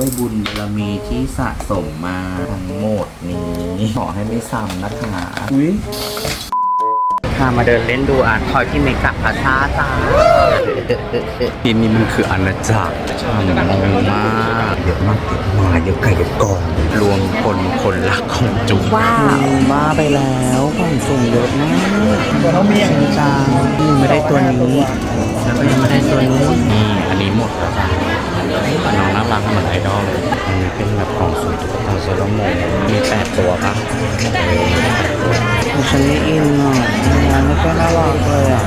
ด้วยบุญบารมีที่สะสมมาทั้งหมดนี้ ขอให้ไม่ซ้ำนะคะอุ้ยพามาเดินเล่นดูอาร์ตทอยที่เมกะพาซาจ้าที่นี่มันคืออาณาจักรช่างมองมากเยอะมากเยอะมาเยอะไก่เยอะกองรวมคนคนรักของจุ๊ว้าวบ้าไปแล้วของส่งเยอะมากตัวน้องเมียงจ้ายังไม่ได้ตัวนี้แล้วก็ยังไม่ได้ตัวนี้นี่อันนี้ นนี้เป็นแบบกล่องสุ่มตุ๊กตาโซโลโมมีแปดตัวปะฉันไม่อินอะไม่ค่อยน่ารักเลยอะ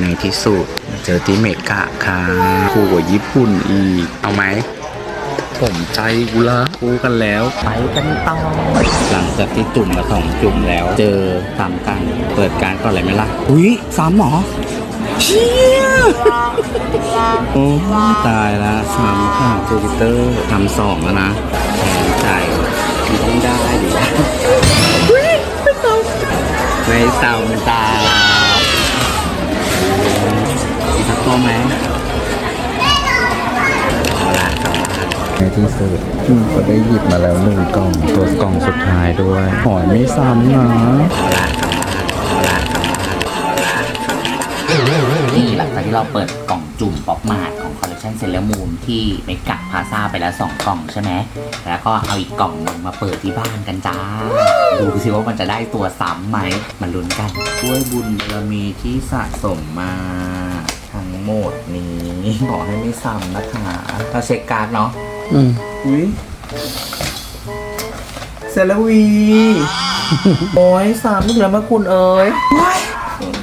ในที่สุดเจอที่เมกะค่ะคู่กับญี่ปุ่นอีก เอาไหมผมใจกูละคู่กันแล้ว ไปกันต่อหลังจากที่จุ่มมาสองจุ่มแล้ว เจอสามกัน เปิดการก่อนเลยไหมล่ะ อุ้ยสามหมอ เชี่ยโอ้ตายละสามค่ะทวิเตอร์ทำสองแล้วนะแทนใจคิดไม่ได้ดิไม่เศร้าไม่เศร้าตามีสักตัวไหมเอาละกลับบ้านในที่สุดก็ได้หยิบมาแล้วหนึ่งกล่อง ตัวกล่องสุดท้ายด้วยหอยไม่ซ้ำนะ เอาละ จากที่เราเปิดกล่องจุ่มป๊อปมาร์ทของคอลเลคชันเซเลมูนที่เมกะพาซาไปแล้ว 2 กล่องใช่ไหม แล้วก็เอาอีกกล่องหนึงมาเปิดที่บ้านกันจ้า ดูสิว่ามันจะได้ตัวซ้ำไหมมันลุ้นกันด้วยบุญบารมีที่สะสมมาทั้งหมดนี้ขอให้ไม่ซ้ำนะคะเราเช็คการ์ดเนาะอืมอุ้ยเซลวี โอ้ยซ้ำอีกแล้วมาคุณเอ๋ยโอ๊ย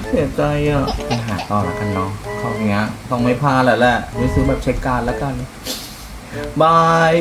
เสียใจอะไปหาต่อแล้วกันเนาะข้อเนี้ยต้องไม่พลาดแล้วแหละไปซื้อแบบเช็คการแล้วกันบาย